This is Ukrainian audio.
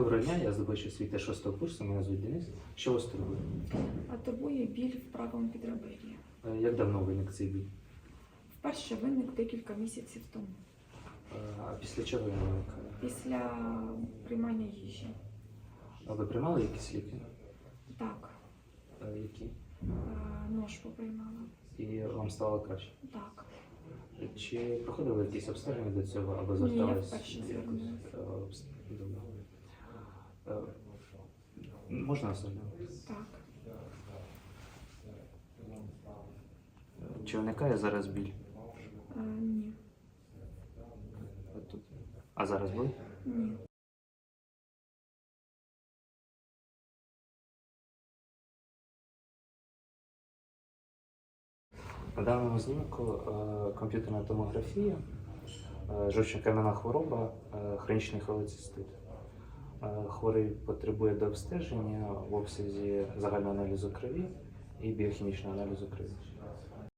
Доброго дня, я здобувач освіти 6 курсу, мене звуть Денис. Що вас турбує? А турбує біль в правому підребер'ї. Як давно виник цей біль? Вперше виник декілька місяців тому, Е, А після чого він виникає? після приймання їжі. А ви приймали якісь ліки? Так, Е, Які? е, нож поприймала. І вам стало краще? Так. Чи проходили якісь обстеження до цього або Ні, я вперше звернулася. Можна ознайомитись? Так. Чи виникає зараз біль? Е, ні. Отут. А зараз болить? Ні. На даному знімку е, комп'ютерна томографія, е, жовчно-кам'яна хвороба, е, хронічний холецистит. Хворий потребує дообстеження в обсязі загального аналізу крові і біохімічного аналізу крові.